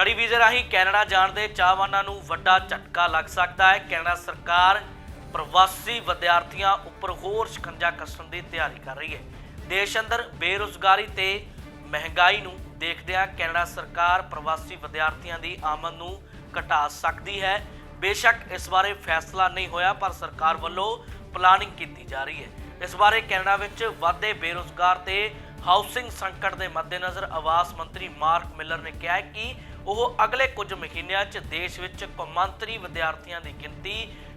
Study ਵੀਜ਼ੇ ਰਾਹੀਂ Canada ਜਾਣ ਦੇ ਚਾਹਵਾਨਾਂ ਨੂੰ ਵੱਡਾ ਝਟਕਾ ਲੱਗ ਸਕਦਾ ਹੈ। ਕੈਨੇਡਾ ਸਰਕਾਰ ਪ੍ਰਵਾਸੀ ਵਿਦਿਆਰਥੀਆਂ ਉੱਪਰ ਹੋਰ ਸ਼ਿਕੰਜਾ ਕੱਸਣ ਦੀ ਤਿਆਰੀ ਕਰ ਰਹੀ ਹੈ। ਦੇਸ਼ ਅੰਦਰ ਬੇਰੁਜ਼ਗਾਰੀ ਤੇ ਮਹਿੰਗਾਈ ਨੂੰ ਦੇਖਦਿਆਂ ਕੈਨੇਡਾ ਸਰਕਾਰ ਪ੍ਰਵਾਸੀ ਵਿਦਿਆਰਥੀਆਂ ਦੀ ਆਮਦ ਨੂੰ ਘਟਾ ਸਕਦੀ ਹੈ। ਬੇਸ਼ੱਕ ਇਸ ਬਾਰੇ ਫੈਸਲਾ ਨਹੀਂ ਹੋਇਆ, ਪਰ ਸਰਕਾਰ ਵੱਲੋਂ ਪਲਾਨਿੰਗ ਕੀਤੀ ਜਾ ਰਹੀ ਹੈ। ਇਸ ਬਾਰੇ ਕੈਨੇਡਾ ਵਿੱਚ ਵਾਧੇ ਬੇਰੁਜ਼ਗਾਰ ਤੇ ਹਾਊਸਿੰਗ ਸੰਕਟ ਦੇ ਮੱਦੇਨਜ਼ਰ ਆਵਾਸ ਮੰਤਰੀ ਮਾਰਕ ਮਿਲਰ ਨੇ ਕਿਹਾ ਹੈ ਕਿ ਉਹ ਅਗਲੇ ਕੁਝ ਮਹੀਨਿਆਂ 'ਚ ਦੇਸ਼ ਵਿੱਚ ਕੌਮਾਂਤਰੀ ਵਿਦਿਆਰਥੀਆਂ ਦੀ ਗਿਣਤੀ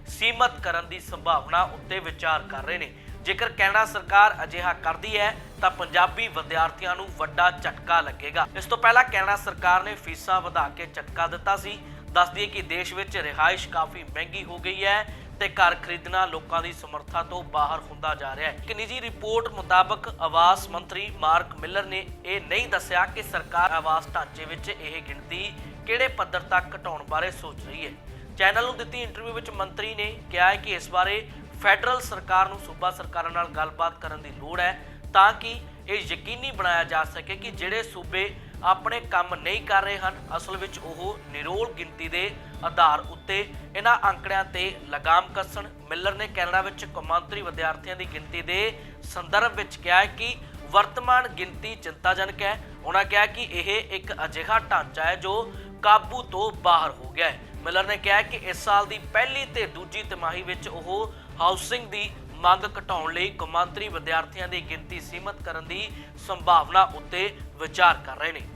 ਸੀਮਤ ਕਰਨ ਦੀ ਸੰਭਾਵਨਾ ਉੱਤੇ ਵਿਚਾਰ ਕਰ ਰਹੇ ਨੇ। ਜੇਕਰ ਕੈਨੇਡਾ ਸਰਕਾਰ ਅਜਿਹਾ ਕਰਦੀ ਹੈ, ਤਾਂ ਪੰਜਾਬੀ ਵਿਦਿਆਰਥੀਆਂ ਨੂੰ ਵੱਡਾ ਝਟਕਾ ਲੱਗੇਗਾ। ਇਸ ਤੋਂ ਪਹਿਲਾਂ ਕੈਨੇਡਾ ਸਰਕਾਰ ਨੇ ਫੀਸਾਂ ਵਧਾ ਕੇ ਝਟਕਾ ਦਿੱਤਾ ਸੀ। ਦੱਸਦੀ ਦਈਏ ਕਿ ਦੇਸ਼ ਵਿੱਚ ਰਿਹਾਇਸ਼ ਕਾਫੀ ਮਹਿੰਗੀ ਹੋ ਗਈ ਹੈ। ਤੇ ਘਰ ਖਰੀਦਣਾ ਲੋਕਾਂ ਦੀ ਸਮਰੱਥਾ ਤੋਂ ਬਾਹਰ ਹੁੰਦਾ ਜਾ ਰਿਹਾ ਹੈ। ਇੱਕ ਨਿੱਜੀ ਰਿਪੋਰਟ ਮੁਤਾਬਕ ਆਵਾਸ ਮੰਤਰੀ ਮਾਰਕ ਮਿਲਰ ਨੇ ਇਹ ਨਹੀਂ ਦੱਸਿਆ ਕਿ ਸਰਕਾਰ ਆਵਾਸ ਢਾਂਚੇ ਵਿੱਚ ਇਹ ਗਿਣਤੀ ਕਿਹੜੇ ਪੱਧਰ ਤੱਕ ਘਟਾਉਣ ਬਾਰੇ ਸੋਚ ਰਹੀ ਹੈ। ਚੈਨਲ ਨੂੰ ਦਿੱਤੀ ਇੰਟਰਵਿਊ ਵਿੱਚ ਮੰਤਰੀ ਨੇ ਕਿਹਾ ਹੈ ਕਿ ਇਸ ਬਾਰੇ ਫੈਡਰਲ ਸਰਕਾਰ ਨੂੰ ਸੂਬਾ ਸਰਕਾਰਾਂ ਨਾਲ ਗੱਲਬਾਤ ਕਰਨ ਦੀ ਲੋੜ ਹੈ ਤਾਂ ਕਿ ਇਹ ਯਕੀਨੀ ਬਣਾਇਆ ਜਾ ਸਕੇ ਕਿ ਜਿਹੜੇ ਸੂਬੇ ਆਪਣੇ ਕੰਮ ਨਹੀਂ ਕਰ ਰਹੇ ਹਨ, ਅਸਲ ਵਿੱਚ ਉਹ ਨਿਰੋਲ ਗਿਣਤੀ ਦੇ ਆਧਾਰ ਉੱਤੇ ਇਹਨਾਂ ਅੰਕੜਿਆਂ ਤੇ ਲਗਾਮ ਕੱਸਣ, ਮਿਲਰ ਨੇ ਕੈਨੇਡਾ ਵਿੱਚ ਕੌਮਾਂਤਰੀ ਵਿਦਿਆਰਥੀਆਂ ਦੀ ਗਿਣਤੀ ਦੇ ਸੰਦਰਭ ਵਿੱਚ ਕਿਹਾ ਹੈ ਕਿ ਵਰਤਮਾਨ ਗਿਣਤੀ ਚਿੰਤਾਜਨਕ ਹੈ। ਉਹਨਾਂ ਕਿਹਾ ਕਿ ਇਹ ਇੱਕ ਅਜਿਹਾ ਢਾਂਚਾ ਹੈ ਜੋ ਕਾਬੂ ਤੋਂ ਬਾਹਰ ਹੋ ਗਿਆ ਹੈ। ਮਿਲਰ ਨੇ ਕਿਹਾ ਕਿ ਇਸ ਸਾਲ ਦੀ ਪਹਿਲੀ ਤੇ ਦੂਜੀ ਤਿਮਾਹੀ ਵਿੱਚ ਉਹ ਹਾਊਸਿੰਗ ਦੀ ਮੰਗ ਘਟਾਉਣ ਲਈ ਕੌਮਾਂਤਰੀ ਵਿਦਿਆਰਥੀਆਂ ਦੀ ਗਿਣਤੀ ਸੀਮਤ ਕਰਨ ਦੀ ਸੰਭਾਵਨਾ ਉੱਤੇ ਵਿਚਾਰ ਕਰ ਰਹੇ ਨੇ।